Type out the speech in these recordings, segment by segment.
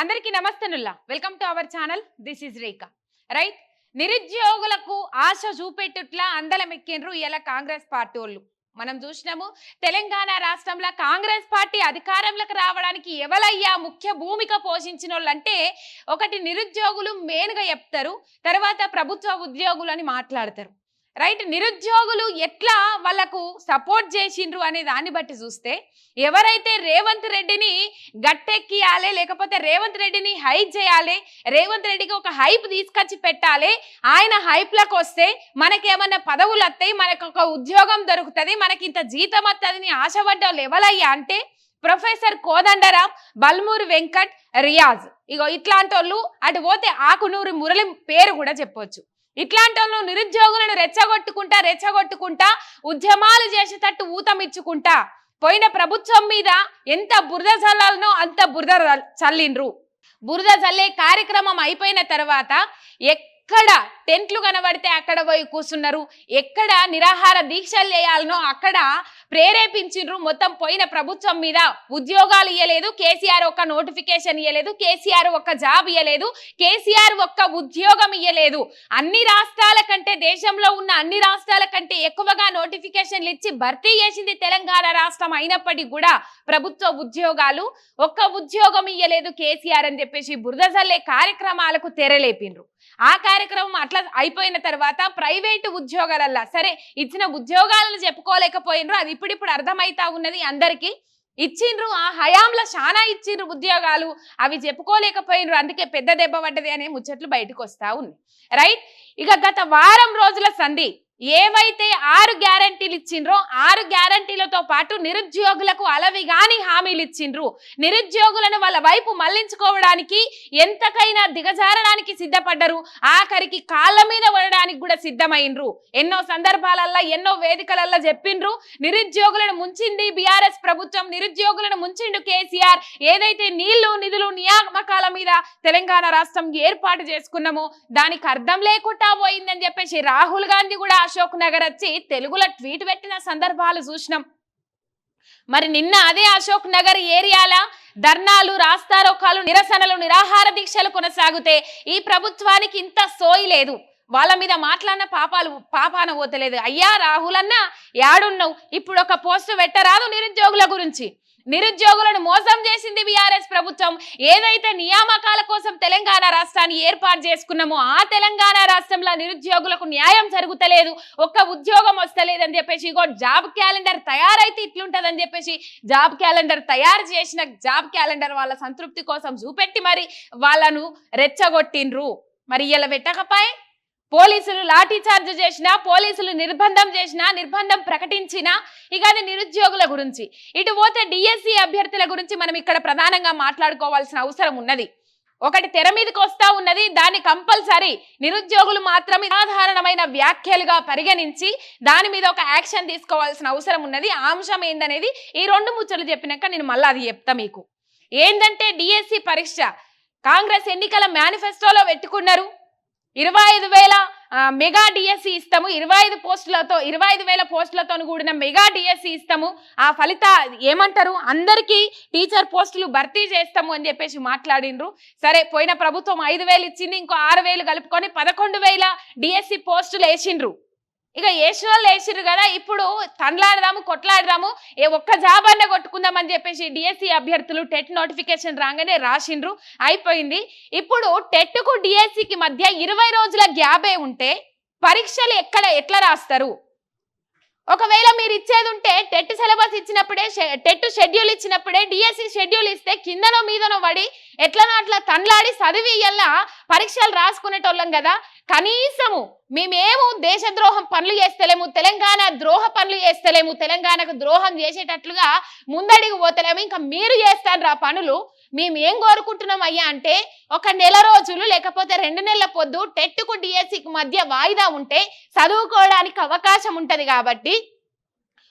అందరికీ నమస్తనుల్లా. Welcome to our channel. This is Rekha. Right? నిరుద్యోగులకు ఆశ చూపెట్టుట్లా అందలం ఎక్కిండ్రు ఇలా కాంగ్రెస్ పార్టీ వాళ్ళు మనం చూసినాము తెలంగాణ రాష్ట్రంలో కాంగ్రెస్ పార్టీ అధికారంలోకి రావడానికి ఎవలయ్యా ముఖ్య భూమిక పోషించిన వాళ్ళంటే ఒకటి నిరుద్యోగులు మెయిన్గా చెప్తారు తర్వాత ప్రభుత్వ ఉద్యోగులు అని మాట్లాడతారు. రైట్? నిరుద్యోగులు ఎట్లా వాళ్ళకు సపోర్ట్ చేసిండ్రు అనే దాన్ని బట్టి చూస్తే ఎవరైతే రేవంత్ రెడ్డిని గట్టెక్కియాలి లేకపోతే రేవంత్ రెడ్డిని హైప్ చేయాలి రేవంత్ రెడ్డికి ఒక హైప్ తీసుకొచ్చి పెట్టాలి ఆయన హైప్లకు వస్తే మనకేమన్నా పదవులు వస్తాయి మనకు ఒక ఉద్యోగం దొరుకుతుంది మనకి ఇంత జీతం వస్తుంది ఆశపడ్డ వాళ్ళు ఎవరయ్యా అంటే ప్రొఫెసర్ కోదండరాం బల్మూరి వెంకట్ రియాజ్. ఇగో ఇట్లాంటి వాళ్ళు అటు పోతే ఆకునూరి మురళి పేరు కూడా చెప్పొచ్చు. ఇట్లాంటి వాళ్ళు నిరుద్యోగులను రెచ్చగొట్టుకుంటా రెచ్చగొట్టుకుంటా ఉద్యమాలు చేసేటట్టు ఊతమిచ్చుకుంటా. పోయిన ప్రభుత్వం మీద ఎంత బురద చల్లాలనో అంత బురద చల్లిండ్రు బురద చల్లే కార్యక్రమం అయిపోయిన తర్వాత ఎక్కడ టెంట్లు కనబడితే అక్కడ పోయి కూర్చున్నారు. ఎక్కడ నిరాహార దీక్షలు చేయాలనో అక్కడ ప్రేరేపించిండ్రు మొత్తం పోయిన ప్రభుత్వం మీద ఉద్యోగాలు ఇవ్వలేదు కేసీఆర్ ఒక్క నోటిఫికేషన్ ఇవ్వలేదు కేసీఆర్ ఒక్క జాబ్ ఇవ్వలేదు కేసీఆర్ ఒక్క ఉద్యోగం ఇవ్వలేదు అన్ని రాష్ట్రాల కంటే దేశంలో ఉన్న అన్ని రాష్ట్రాల కంటే ఎక్కువగా నోటిఫికేషన్లు ఇచ్చి భర్తీ చేసింది తెలంగాణ రాష్ట్రం అయినప్పటికీ కూడా ప్రభుత్వ ఉద్యోగాలు ఒక్క ఉద్యోగం ఇయ్యలేదు కేసీఆర్ అని చెప్పేసి బురదజల్లే కార్యక్రమాలకు తెరలేపిండ్రు. ఆ కార్యక్రమం అట్లా అయిపోయిన తర్వాత ప్రైవేటు ఉద్యోగాలల్లా సరే ఇచ్చిన ఉద్యోగాలను చెప్పుకోలేకపోయినరు అది ఇప్పుడిప్పుడు అర్థమైతా ఉన్నది అందరికీ. ఇచ్చిండ్రు ఆ హయాంలో చాలా ఇచ్చిండ్రు ఉద్యోగాలు అవి చెప్పుకోలేకపోయినరు అందుకే పెద్ద దెబ్బ పడ్డది అనే ముచ్చట్లు బయటకు వస్తా ఉంది రైట్? ఇక గత వారం రోజుల సంధి ఏవైతే ఆరు గ్యారంటీలు ఇచ్చిండ్రో ఆరు గ్యారంటీలతో పాటు నిరుద్యోగులకు అలవి గాని హామీలు ఇచ్చిండ్రు. నిరుద్యోగులను వాళ్ళ వైపు మళ్ళించుకోవడానికి ఎంతకైనా దిగజారడానికి సిద్ధపడ్డరు. ఆఖరికి కాళ్ళ మీద పడడానికి కూడా సిద్ధమైండ్రు. ఎన్నో సందర్భాలల్లో ఎన్నో వేదికలల్లో చెప్పిండ్రు. నిరుద్యోగులను ముంచింది బీఆర్ఎస్ ప్రభుత్వం. నిరుద్యోగులను ముంచిండు కేసీఆర్. ఏదైతే నీళ్ళు నిధులు నియామకాల మీద తెలంగాణ రాష్ట్రం ఏర్పాటు చేసుకున్నామో దానికి అర్థం లేకుండా పోయిందని చెప్పేసి రాహుల్ గాంధీ కూడా అశోక్ నగర్ వచ్చి తెలుగులో ట్వీట్ పెట్టిన సందర్భాలు చూసినాం. మరి నిన్న అదే అశోక్ నగర్ ఏరియాల ధర్నాలు రాస్తారోకాలు నిరసనలు నిరాహార దీక్షలు కొనసాగితే ఈ ప్రభుత్వానికి ఇంత సోయి లేదు. వాళ్ళ మీద మాట్లాడిన పాపాలు పాపాన పోతలేదు. అయ్యా రాహుల్ అన్న యాడున్నావు. ఇప్పుడు ఒక పోస్ట్ పెట్టరాదు నిరుద్యోగుల గురించి. నిరుద్యోగులను మోసం చేసింది బీఆర్ఎస్ ప్రభుత్వం. ఏదైతే నియామకాల కోసం తెలంగాణ రాష్ట్రాన్ని ఏర్పాటు చేసుకున్నామో ఆ తెలంగాణ రాష్ట్రంలో నిరుద్యోగులకు న్యాయం జరుగుతలేదు. ఒక్క ఉద్యోగం వస్తలేదని చెప్పేసి ఇగో జాబ్ క్యాలెండర్ తయారైతే ఇట్లుంటదని చెప్పేసి జాబ్ క్యాలెండర్ తయారు చేసిన జాబ్ క్యాలెండర్ వాళ్ళ సంతృప్తి కోసం చూపెట్టి మరి వాళ్ళను రెచ్చగొట్టిండ్రు. మరి ఇలా పెట్టకపోయి పోలీసులు లాఠీ చార్జ్ చేసినా పోలీసులు నిర్బంధం చేసినా నిర్బంధం ప్రకటించినా ఇక అది నిరుద్యోగుల గురించి. ఇటు పోతే డిఎస్సి అభ్యర్థుల గురించి మనం ఇక్కడ ప్రధానంగా మాట్లాడుకోవాల్సిన అవసరం ఉన్నది. ఒకటి తెర మీదకి వస్తా ఉన్నది దాన్ని కంపల్సరీ నిరుద్యోగులు మాత్రమే సాధారణమైన వ్యాఖ్యలుగా పరిగణించి దాని మీద ఒక యాక్షన్ తీసుకోవాల్సిన అవసరం ఉన్నది. ఆ అంశం ఏందనేది ఈ రెండు ముచ్చలు చెప్పినాక నేను మళ్ళీ అది చెప్తా మీకు. ఏంటంటే డిఎస్సి పరీక్ష. కాంగ్రెస్ ఎన్నికల మేనిఫెస్టోలో పెట్టుకున్నారు. ఇరవై ఐదు వేల మెగా డిఎస్సి ఇస్తాము. ఇరవై ఐదు పోస్టులతో ఇరవై ఐదు వేల పోస్టులతో కూడిన మెగా డిఎస్సి ఇస్తాము. ఆ ఫలిత ఏమంటారు? అందరికీ టీచర్ పోస్టులు భర్తీ చేస్తాము అని చెప్పేసి మాట్లాడిండ్రు. సరే పోయిన ప్రభుత్వం ఐదు వేలు ఇచ్చింది ఇంకో ఆరు వేలు కలుపుకొని పదకొండు వేల డిఎస్సి పోస్టులు వేసిండ్రు. ఇక ఏషోళ్ళు వేసిర్రు కదా ఇప్పుడు తండ్లాడదాము కొట్లాడదాము ఏ ఒక్క జాబ్ అన్న కొట్టుకుందామని చెప్పేసి డిఎస్సి అభ్యర్థులు టెట్ నోటిఫికేషన్ రాగానే రాసిండ్రు అయిపోయింది. ఇప్పుడు టెట్కు డిఎస్సికి మధ్య ఇరవై రోజుల గ్యాబే ఉంటే పరీక్షలు ఎక్కడ ఎట్లా రాస్తారు? ఒకవేళ మీరు ఇచ్చేది ఉంటే టెట్ సిలబస్ ఇచ్చినప్పుడే టెట్ షెడ్యూల్ ఇచ్చినప్పుడే డిఎస్సి షెడ్యూల్ ఇస్తే కిందనో మీదనో పడి ఎట్లనో అట్లా తన్లాడి చదివి ఇయ్యాల పరీక్షలు రాసుకునేటోళ్ళం కదా కనీసము మేమేము దేశద్రోహం పనులు చేస్తలేము తెలంగాణ ద్రోహ పనులు చేస్తలేము తెలంగాణకు ద్రోహం చేసేటట్లుగా ముందడిగి పోతలేము ఇంకా మీరు చేస్తారు ఆ పనులు. మేము ఏం కోరుకుంటున్నాం అయ్యా అంటే ఒక నెల రోజులు లేకపోతే రెండు నెలల పొద్దు టెట్కు డిఎస్సికి మధ్య వాయిదా ఉంటే చదువుకోవడానికి అవకాశం ఉంటుంది కాబట్టి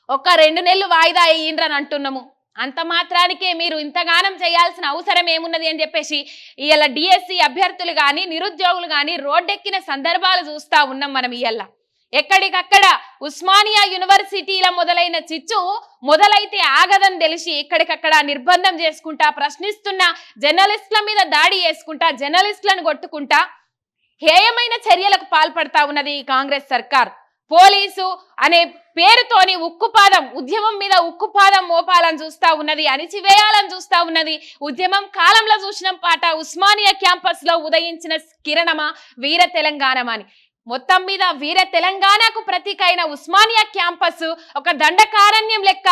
ఒక రెండు నెలలు వాయిదా అయ్యిండ్రని అంటున్నాము. అంత మాత్రానికే మీరు ఇంతగానం చేయాల్సిన అవసరం ఏమున్నది అని చెప్పేసి ఇవాళ డిఎస్సి అభ్యర్థులు కానీ నిరుద్యోగులు కానీ రోడ్డెక్కిన సందర్భాలు చూస్తా ఉన్నాం మనం ఇవాళ ఎక్కడికక్కడ ఉస్మానియా యూనివర్సిటీల మొదలైన చిచ్చు మొదలైతే ఆగదని తెలిసి ఎక్కడికక్కడ నిర్బంధం చేసుకుంటా ప్రశ్నిస్తున్న జర్నలిస్టుల మీద దాడి చేసుకుంటా జర్నలిస్టులను కొట్టుకుంటా హేయమైన చర్యలకు పాల్పడతా ఉన్నది ఈ కాంగ్రెస్ సర్కార్. పోలీసు అనే పేరుతోని ఉక్కుపాదం ఉద్యమం మీద ఉక్కుపాదం మోపాలని చూస్తా ఉన్నది అణిచివేయాలని చూస్తా ఉన్నది. ఉద్యమం కాలంలో చూసిన పాట ఉస్మానియా క్యాంపస్లో ఉదయించిన కిరణమా వీర తెలంగాణమా అని. మొత్తం మీద వీర తెలంగాణకు ప్రతీక అయిన ఉస్మానియా క్యాంపస్ ఒక దండకారణ్యం లెక్క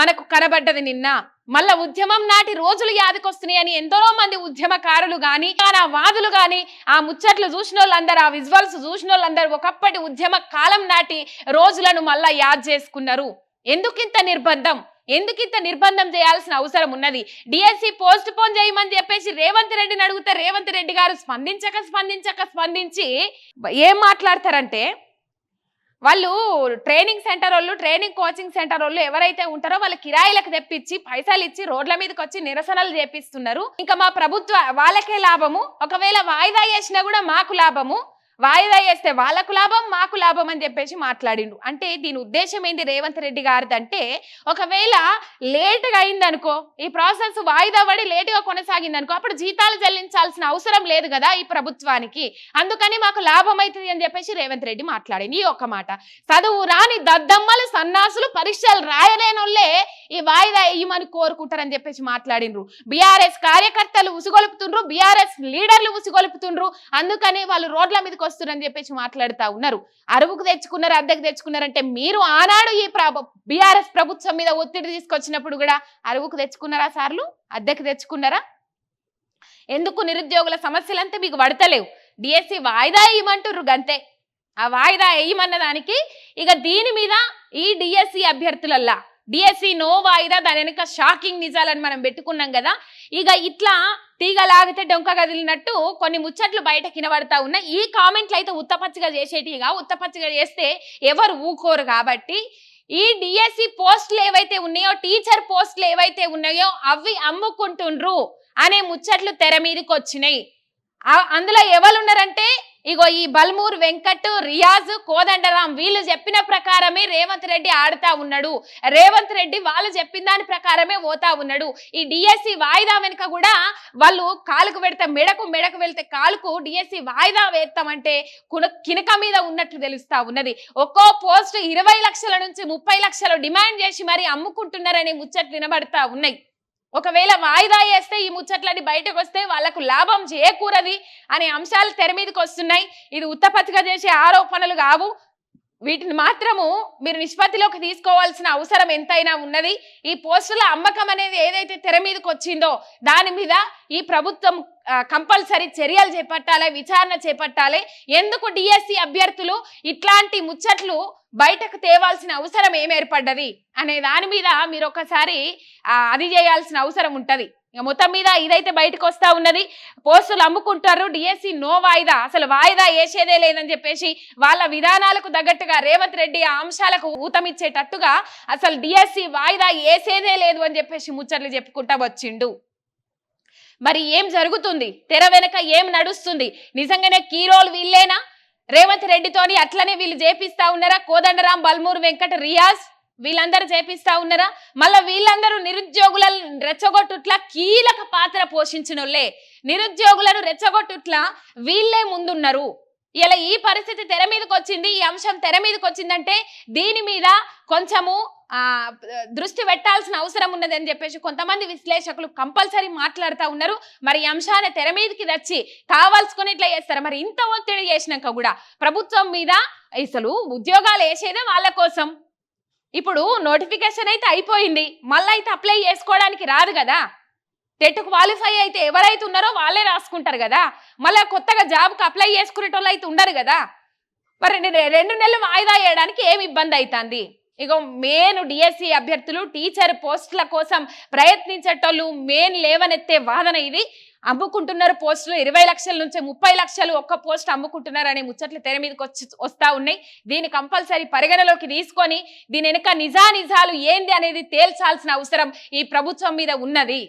మనకు కనబడ్డది నిన్న. మళ్ళా ఉద్యమం నాటి రోజులు యాదకొస్తున్నాయని ఎంతో మంది ఉద్యమకారులు గాని ఆ వాదులు గాని ఆ ముచ్చట్లు చూసిన వాళ్ళందరూ ఆ విజువల్స్ చూసిన వాళ్ళందరూ ఒకప్పటి ఉద్యమ కాలం నాటి రోజులను మళ్ళా యాద్ చేసుకున్నారు. ఎందుకింత నిర్బంధం? ఎందుకు ఇంత నిర్బంధం చేయాల్సిన అవసరం ఉన్నది? డిఎస్సి పోస్ట్ పోన్ చేయమని చెప్పేసి రేవంత్ రెడ్డిని అడిగితే రేవంత్ రెడ్డి గారు స్పందించక స్పందించక స్పందించి ఏం మాట్లాడతారంటే వాళ్ళు ట్రైనింగ్ సెంటర్ వాళ్ళు ట్రైనింగ్ కోచింగ్ సెంటర్ వాళ్ళు ఎవరైతే ఉంటారో వాళ్ళ కిరాయిలకు తెప్పించి పైసలు ఇచ్చి రోడ్ల మీదకి వచ్చి నిరసనలు చేపిస్తున్నారు. ఇంకా మా ప్రభుత్వ వాళ్ళకే లాభము. ఒకవేళ వాయిదా వేసినా కూడా మాకు లాభము. వాయిదా వేస్తే వాళ్ళకు లాభం మాకు లాభం అని చెప్పేసి మాట్లాడిండు. అంటే దీని ఉద్దేశం ఏంది రేవంత్ రెడ్డి గారిది అంటే ఒకవేళ లేటుగా అయిందనుకో ఈ ప్రాసెస్ వాయిదా పడి లేటుగా కొనసాగిందనుకో అప్పుడు జీతాలు చెల్లించాల్సిన అవసరం లేదు కదా ఈ ప్రభుత్వానికి. అందుకని మాకు లాభం అవుతుంది అని చెప్పేసి రేవంత్ రెడ్డి మాట్లాడింది ఈ ఒక్క మాట. చదువు రాని దద్దమ్మలు సన్నాసులు పరీక్షలు రాయలేనోళ్ళే వాయిదా వేయమని కోరుకుంటారని చెప్పేసి మాట్లాడిండ్రు బీఆర్ఎస్ కార్యకర్తలు ఉసిగొలుపుతుండ్రు బీఆర్ఎస్ లీడర్లు ఉసిగొలుపుతుండ్రు అందుకని వాళ్ళు రోడ్ల మీదకి వస్తున్నారని చెప్పేసి మాట్లాడుతూ ఉన్నారు. అరువుకు తెచ్చుకున్నారు అద్దెకు తెచ్చుకున్నారంటే మీరు ఆనాడు ఈ బీఆర్ఎస్ ప్రభుత్వం మీద ఒత్తిడి తీసుకొచ్చినప్పుడు కూడా అరువుకు తెచ్చుకున్నారా సార్లు అద్దెకు తెచ్చుకున్నారా? ఎందుకు నిరుద్యోగుల సమస్యలంతా మీకు పడతలేవు? డిఎస్సి వాయిదా వేయమంటుర్రు గంతే. ఆ వాయిదా వేయమన్న దానికి ఇక దీని మీద ఈ డిఎస్సి అభ్యర్థులల్లా డిఎస్సి నో వాయిదా దాని వెనుక షాకింగ్ నిజాలని మనం పెట్టుకున్నాం కదా. ఇక ఇట్లా తీగ లాగితే డొంక కదిలినట్టు కొన్ని ముచ్చట్లు బయట కినబడతా ఉన్నాయి. ఈ కామెంట్లు అయితే ఉత్తపచ్చిగా చేసేటిగా ఉత్తపచ్చిగా చేస్తే ఎవరు ఊకోరు కాబట్టి ఈ డిఎస్సి పోస్టులు ఏవైతే ఉన్నాయో టీచర్ పోస్టులు ఏవైతే ఉన్నాయో అవి అమ్ముకుంటుండ్రు అనే ముచ్చట్లు తెర మీదకి వచ్చినాయి. అందులో ఎవరు ఉన్నారంటే ఇగో ఈ బల్మూర్ వెంకట్ రియాజ్ కోదండరాం వీళ్ళు చెప్పిన ప్రకారమే రేవంత్ రెడ్డి ఆడుతా ఉన్నాడు. రేవంత్ రెడ్డి వాళ్ళు చెప్పిన దాని ప్రకారమే పోతా ఉన్నాడు. ఈ డిఎస్సి వాయిదా వెనుక కూడా వాళ్ళు కాలుకు పెడితే మెడకు మెడకు వెళ్తే కాలుకు డిఎస్సి వాయిదా వేస్తామంటే కున కినక మీద ఉన్నట్లు తెలుస్తా ఉన్నది. ఒక్కో పోస్ట్ ఇరవై లక్షల నుంచి ముప్పై లక్షలు డిమాండ్ చేసి మరి అమ్ముకుంటున్నారనే ముచ్చట్లు వినబడతా ఉన్నాయి. ఒకవేళ వాయిదా వేస్తే ఈ ముచ్చట్లని బయటకు వస్తే వాళ్ళకు లాభం చేయకూరది అనే అంశాలు తెర మీదకి వస్తున్నాయి. ఇది ఉత్తపత్తిగా చేసే ఆరోపణలు కావు. వీటిని మాత్రము మీరు నిష్పత్తిలోకి తీసుకోవాల్సిన అవసరం ఎంతైనా ఉన్నది. ఈ పోస్టుల అమ్మకం అనేది ఏదైతే తెర మీదకి వచ్చిందో దాని మీద ఈ ప్రభుత్వం కంపల్సరీ చర్యలు చేపట్టాలి విచారణ చేపట్టాలి. ఎందుకు డిఎస్సి అభ్యర్థులు ఇట్లాంటి ముచ్చట్లు బయటకు తేవాల్సిన అవసరం ఏం ఏర్పడ్డది? అనే దాని మీద మీరు ఒకసారి అది చేయాల్సిన అవసరం ఉంటుంది. ఇక మొత్తం మీద ఇదైతే బయటకు వస్తా ఉన్నది. పోస్టులు అమ్ముకుంటారు. డిఎస్సి నో వాయిదా. అసలు వాయిదా వేసేదే లేదని చెప్పేసి వాళ్ళ విధానాలకు తగ్గట్టుగా రేవంత్ రెడ్డి ఆ అంశాలకు ఊతమిచ్చేటట్టుగా అసలు డిఎస్సి వాయిదా వేసేదే లేదు అని చెప్పేసి ముచ్చట్లు చెప్పుకుంటా వచ్చిండు. మరి ఏం జరుగుతుంది? తెర వెనక ఏం నడుస్తుంది? నిజంగానే కీరోలు వీళ్ళేనా? రేవంత్ రెడ్డితోని అట్లనే వీళ్ళు చేపిస్తా ఉన్నారా? కోదండరాం బల్మూరు వెంకట రియాజ్? వీళ్ళందరూ చేపిస్తా ఉన్నారా? మళ్ళీ వీళ్ళందరూ నిరుద్యోగుల రెచ్చగొట్టుట్లా కీలక పాత్ర పోషించినోళ్ళే. నిరుద్యోగులను రెచ్చగొట్టుట్లా వీళ్ళే ముందున్నారు. ఇలా ఈ పరిస్థితి తెర మీదకి వచ్చింది ఈ అంశం తెర మీదకి వచ్చిందంటే దీని మీద కొంచెము దృష్టి పెట్టాల్సిన అవసరం ఉన్నది అని చెప్పేసి కొంతమంది విశ్లేషకులు కంపల్సరీ మాట్లాడుతూ ఉన్నారు. మరి ఈ అంశాన్ని తెర మీదకి తెచ్చి కావాల్సుకొని ఇట్లా చేస్తారు? మరి ఇంత ఒత్తిడి చేసినాక కూడా ప్రభుత్వం మీద అసలు ఉద్యోగాలు వేసేదే వాళ్ళ కోసం. ఇప్పుడు నోటిఫికేషన్ అయితే అయిపోయింది. మళ్ళీ అయితే అప్లై చేసుకోవడానికి రాదు కదా. టెట్ క్వాలిఫై అయితే ఎవరైతే ఉన్నారో వాళ్ళే రాసుకుంటారు కదా. మళ్ళీ కొత్తగా జాబ్కి అప్లై చేసుకునేటోళ్ళు అయితే ఉండరు కదా. మరి రెండు నెలలు వాయిదా వేయడానికి ఏమి ఇబ్బంది అవుతుంది ఇక మెయిన్ డిఎస్సి అభ్యర్థులు టీచర్ పోస్టుల కోసం ప్రయత్నించేటోళ్ళు మెయిన్ లేవనెత్తే వాదన ఇది. అమ్ముకుంటున్నారు పోస్టులు ఇరవై లక్షల నుంచి ముప్పై లక్షలు ఒక్క పోస్ట్ అమ్ముకుంటున్నారు అనే ముచ్చట్లు తెర మీదకి వచ్చి వస్తా ఉన్నాయి. దీన్ని కంపల్సరీ పరిగణలోకి తీసుకొని దీని వెనుక నిజానిజాలు ఏంది అనేది తేల్చాల్సిన అవసరం ఈ ప్రభుత్వం మీద ఉన్నది.